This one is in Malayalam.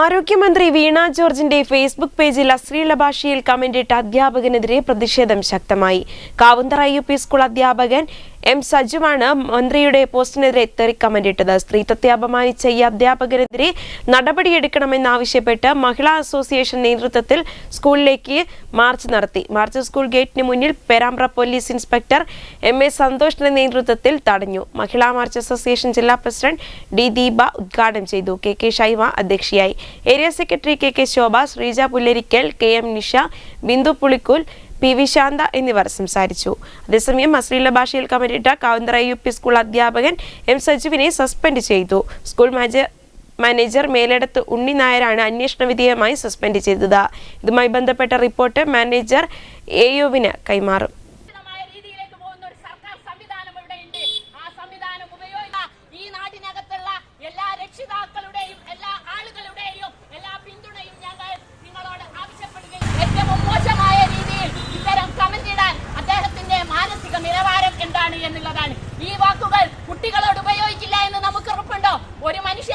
ആരോഗ്യമന്ത്രി വീണ ജോർജിന്റെ ഫേസ്ബുക്ക് പേജിൽ അശ്ലീല ഭാഷയിൽ കമന്റിട്ട അധ്യാപകനെതിരെ പ്രതിഷേധം ശക്തമായി. കാവുന്തറ യു പി സ്കൂൾ അധ്യാപകൻ എം സജുവാണ് മന്ത്രിയുടെ പോസ്റ്റിനെതിരെ തെറി കമന്റിട്ടത് സ്ത്രീത്വത്തെ അപമാനിച്ച ഈ അധ്യാപകനെതിരെ നടപടിയെടുക്കണമെന്നാവശ്യപ്പെട്ട് മഹിളാ അസോസിയേഷൻ നേതൃത്വത്തിൽ സ്കൂളിലേക്ക് മാർച്ച് നടത്തി. മാർച്ച് സ്കൂൾ ഗേറ്റിന് മുന്നിൽ Perambra police inspector M A സന്തോഷിന്റെ നേതൃത്വത്തിൽ തടഞ്ഞു. മഹിളാ മാർച്ച് അസോസിയേഷൻ ജില്ലാ പ്രസിഡന്റ് ഡി ദീപ ഉദ്ഘാടനം ചെയ്തു. കെ കെ ഷൈമ അധ്യക്ഷയായി. Area secretary K K Shobha Sreeja Pullarikkal K M Nisha Bindu Pulikkul P V Santha എന്നിവർ സംസാരിച്ചു. അതേസമയം അശ്ലീല ഭാഷയിൽ കമന്റിട്ട കാവന്തറ യു പി സ്കൂൾ അധ്യാപകൻ എം സജീവിനെ സസ്പെൻഡ് ചെയ്തു. School manager manager Melidath Unni നായരാണ് അന്വേഷണ വിധേയമായി സസ്പെൻഡ് ചെയ്തത്. ഇതുമായി ബന്ധപ്പെട്ട റിപ്പോർട്ട് മാനേജർ എ യുവിന് കൈമാറും. എന്നുള്ളതാണ്. ഈ വാക്കുകൾ കുട്ടികളോട് ഉപയോഗിക്കില്ല എന്ന് നമുക്ക് ഉറപ്പുണ്ടോ? ഒരു മനുഷ്യന്റെ